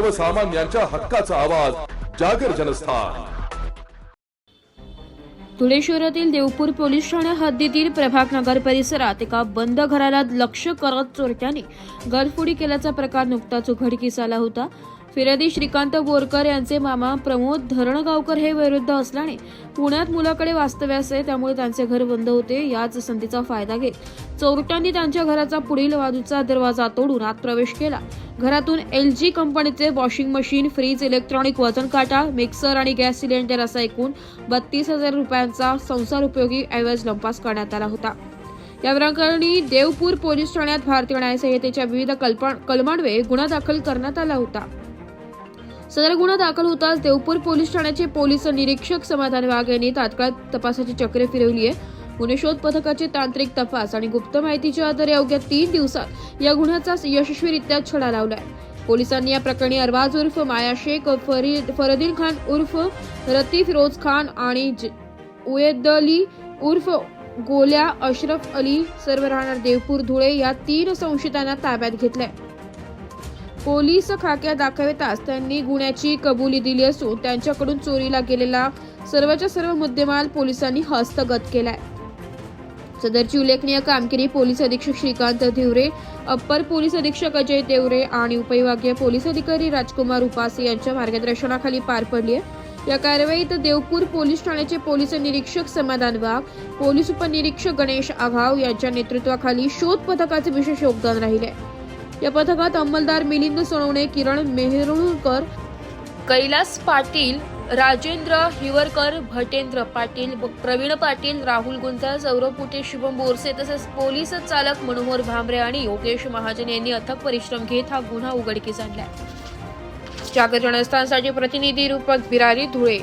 सर्वसामान्यांच्या हक्काचा आवाज जागर जनस्थान. धुळे शहरातील देवपूर पोलीस ठाणे हद्दीतील प्रभाग नगर परिसरात एका बंद घराला लक्ष करत चोरट्याने गरफोडी केल्याचा प्रकार नुकताच उघडकीस आला होता. फिर्यादी श्रीकांत बोरकर यांचे मामा प्रमोद धरणगावकर हे विरुद्ध असल्याने पुण्यात मुलाकडे वास्तव्यास आहे त्यामुळे त्यांचे घर बंद होते. याच संधीचा फायदा घेत चोरट्यांनी त्यांच्या घराचा पुढील बाजूचा दरवाजा तोडून आत प्रवेश केला. घरातून एल जी कंपनीचे वॉशिंग मशीन फ्रीज इलेक्ट्रॉनिक वजन काटा मिक्सर आणि गॅस सिलेंडर असा एकूण बत्तीस हजार रुपयांचा संसार उपयोगी ऐवज लंपास करण्यात आला होता. या प्रकरणी देवपूर पोलीस ठाण्यात भारतीय न्याय संहितेच्या विविध कल्प कलमांवे गुन्हा दाखल करण्यात आला होता. सदर गुन्हा दाखल होताच देवपूर पोलीस ठाण्याचे पोलीस निरीक्षक समाधान वाघ यांनी तात्काळ तपासाची चक्रे फिरवली आहे. गुन्हे शोध पथकाचे तांत्रिक तपास आणि गुप्त माहितीच्या आधारे अवघ्या तीन दिवसात या गुन्ह्याचा यशस्वीरित्या छडा लावलाय. पोलिसांनी या प्रकरणी अरबाज उर्फ माया शेख फरीद फरदीन खान उर्फ रती फिरोज खान आणि ज- उयदली उर्फ गोल्या अशरफ अली सर्व राहणार देवपूर धुळे या तीन संशयितांना ताब्यात घेतलंय. पोलीस खाक्या दाखविताच त्यांनी गुन्ह्याची कबुली दिली असून त्यांच्याकडून चोरीला गेलेला सर्वच्या सर्व मुद्देमाल पोलिसांनी हस्तगत केलाय. सदरची उल्लेखनीय कामगिरी पोलीस अधीक्षक श्रीकांत धिवरे अप्पर पोलीस अधीक्षक अजय देवरे आणि उपविभागीय पोलीस अधिकारी राजकुमार उपासे यांच्या मार्गदर्शनाखाली पार पडली आहे. या कारवाईत देवपूर पोलीस ठाण्याचे पोलीस निरीक्षक समाधान वाघ पोलीस उपनिरीक्षक गणेश आघाव यांच्या नेतृत्वाखाली शोध पथकाचे विशेष योगदान राहिले या पथकात अंमलदार मिलिंद सोनवणे किरण मेहरुणकर कैलास पाटील राजेंद्र हिवरकर भटेंद्र पाटील प्रवीण पाटील राहुल गुंजा सौरभ पुटे शुभम बोरसे तसेच पोलीस चालक मनोहर भांबरे आणि योगेश महाजन यांनी अथक परिश्रम घेत हा गुन्हा उघडकीस आणलाय. जागर जनस्थानसाठी प्रतिनिधी रूपक बिरारी धुळे.